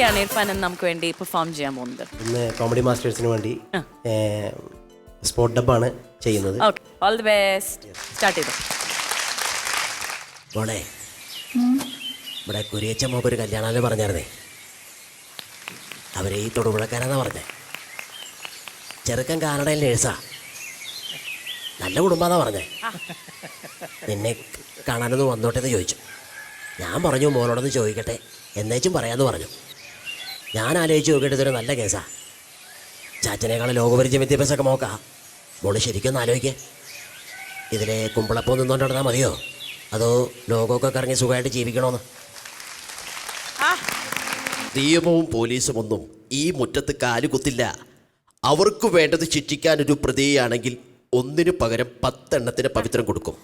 എന്തൊക്കെയാണ് ഇർഫാൻ എന്ന് നമുക്ക് വേണ്ടി പെർഫോം ചെയ്യാൻ പോകുന്നത്? ഇന്ന് കോമഡി മാസ്റ്റേഴ്സിന് വേണ്ടി സ്പോട്ട് ആണ് ചെയ്യുന്നത്. Okay all the best start ചെയ്തു. മോളെ ഇവിടെ കുരിയച്ച മോക്ക് ഒരു കല്യാണമല്ലേ പറഞ്ഞായിരുന്നേ. അവരെ ഈ തൊടുപുഴക്കാരാന്നാ പറഞ്ഞേ. ചെറുക്കൻ കാനഡയിൽ നേഴ്സാ നല്ല കുടുംബാന്നാ പറഞ്ഞേ. നിന്നെ കാണാനൊന്ന് വന്നോട്ടേന്ന് ചോദിച്ചു. ഞാൻ പറഞ്ഞു മോനോടൊന്ന് ചോദിക്കട്ടെ. എന്നേച്ചും പറയാമെന്ന് പറഞ്ഞു. ഞാൻ ആലോചിച്ച് നോക്കിയിട്ട് ഇതൊരു നല്ല കേസാ. ചാച്ചനേക്കാളും ലോകപരിചയ വിദ്യാഭ്യാസമൊക്കെ നോക്കാം മോൾ ശരിക്കും ആലോചിക്കേ ഇതിലെ കുമ്പളപ്പം നിന്നുകൊണ്ട് നടന്നാൽ മതിയോ? അതോ ലോകമൊക്കെ കറങ്ങി സുഖമായിട്ട് ജീവിക്കണോന്ന്? നിയമവും പോലീസും ഒന്നും ഈ മുറ്റത്ത് കാലുകുത്തില്ല അവർക്ക് വേണ്ടത് ശിക്ഷിക്കാനൊരു പ്രതിയാണെങ്കിൽ ഒന്നിനു പകരം പത്തെണ്ണത്തിന് പവിത്രം കൊടുക്കും.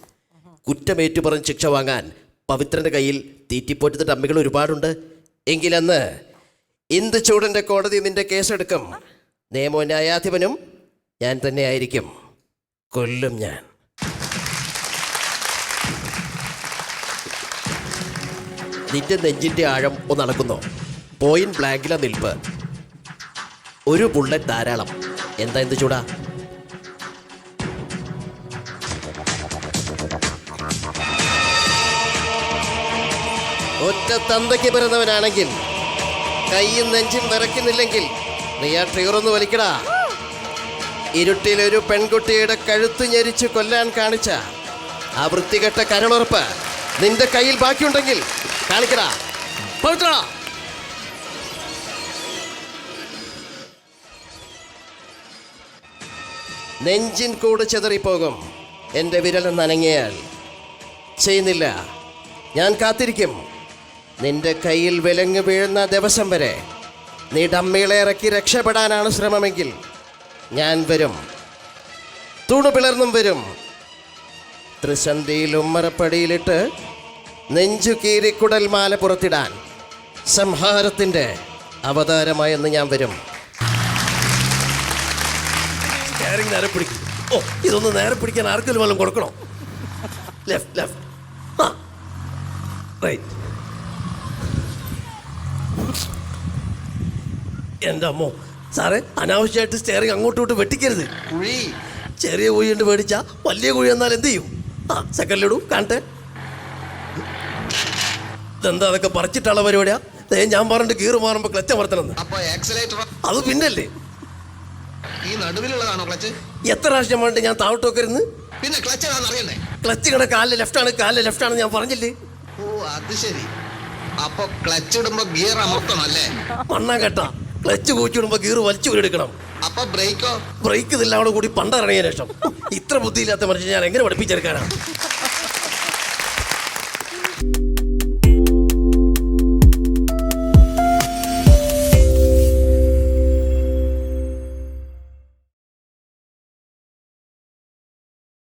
കുറ്റമേറ്റുപറഞ്ഞ് ശിക്ഷ വാങ്ങാൻ പവിത്രന്റെ കയ്യിൽ തീറ്റിപ്പോറ്റത്തെ ടമ്മികൾ ഒരുപാടുണ്ട്. എങ്കിലന്ന് ഇന്ത് ചൂടന്റെ കോടതി നിന്റെ കേസെടുക്കും? നിയമോ ന്യായാധിപനും ഞാൻ തന്നെ ആയിരിക്കും കൊല്ലും ഞാൻ. നിന്റെ നെഞ്ചിന്റെ ആഴം ഒന്ന് അളക്കുന്നു. പോയിന്റ് ബ്ലാങ്കിലെ നിൽപ്പ്. ഒരു ബുള്ളറ്റ് ധാരാളം. എന്താ എന്ത് ചൂടാ? ഒറ്റ തന്തയ്ക്ക് പിറന്നവനാണെങ്കിൽ കൈയും നെഞ്ചും വിറയ്ക്കുന്നില്ലെങ്കിൽ നീ ആ ട്രിഗറൊന്ന് വലിക്കടാ. ഇരുട്ടിലൊരു പെൺകുട്ടിയുടെ കഴുത്ത് ഞെരിച്ച് കൊല്ലാൻ കാണിച്ച ആ വൃത്തികെട്ട കരളുറപ്പ് നിന്റെ കയ്യിൽ ബാക്കിയുണ്ടെങ്കിൽ കാണിക്കടാ. പവിത്രടാ. നെഞ്ചിൻ കൂട് ചെതറിപ്പോകും എന്റെ വിരൽ അനങ്ങിയാൽ ചെയ്യുന്നില്ല. ഞാൻ കാത്തിരിക്കും. നിന്റെ കയ്യിൽ വിലങ്ങ് വീഴുന്ന ദിവസം വരെ നീ ഡമ്മികളെ ഇറക്കി രക്ഷപ്പെടാനാണ് ശ്രമമെങ്കിൽ ഞാൻ വരും. തൂണു പിളർന്നും വരും. ത്രിസന്ധിയിൽ ഉമ്മറപ്പടിയിലിട്ട് നെഞ്ചു കീരിക്കുടൽ മാല പുറത്തിടാൻ സംഹാരത്തിന്റെ അവതാരമായെന്ന് ഞാൻ വരും. നേരെ പിടിക്കും. ഓ ഇതൊന്ന് നേരെ പിടിക്കാൻ ആർക്കെങ്കിലും വല്ലതും കൊടുക്കണോ? ലെഫ്റ്റ് ലെഫ്റ്റ് റൈറ്റ് എന്റെ അമ്മോ? സാറേ അനാവശ്യമായിട്ട് സ്റ്റിയറിംഗ് അങ്ങോട്ടും ഇങ്ങോട്ടും വെട്ടിക്കരുത്. കുഴി. ചെറിയ കുഴി ഉണ്ട് മേടിച്ച വലിയ കുഴി എന്നാൽ എന്ത് ചെയ്യും? ആ സെക്കൻഡിലിടും കാണട്ടെ. ഇതെന്താ അതൊക്കെ പറിച്ചിട്ടുള്ള പരിപാടിയാ? ദേ ഞാൻ പറഞ്ഞിട്ട് ഗീറ് മാറുമ്പോൾ ക്ലച്ച് അമർത്തണം അപ്പൊ ആക്സിലേറ്റർ അത് പിന്നല്ലേ? ഈ നടുവിലുള്ളതാണോ ക്ലച്ച്? എത്ര പ്രാവശ്യം വേണ്ട ഞാൻ താഴോട്ടൊക്കെ ഇരുന്ന് പിന്നെ ക്ലച്ച് ഏതാണെന്ന് അറിയണ്ടേ? ക്ലച്ച് കട കാലിൽ ലെഫ്റ്റാണ് കാലിൽ ആണ് ഞാൻ പറഞ്ഞില്ലേ? ഓ അത് ശരി. അപ്പൊ ക്ലച്ച് ഇടുമ്പോ ഗിയർ അമർത്തണം അല്ലേ? മണ്ണാ കേട്ട ക്ലച്ച് കൂച്ചിടുമ്പോ ഗീർ വലിച്ചു എടുക്കണം. അപ്പൊ ബ്രേക്കോ? ബ്രേക്ക് ഇതെല്ലാം കൂടെ പണ്ടറിയ ശേഷം. ഇത്ര ബുദ്ധിയില്ലാത്ത മനുഷ്യൻ ഞാൻ എങ്ങനെ പഠിപ്പിച്ചെടുക്കാനാണ്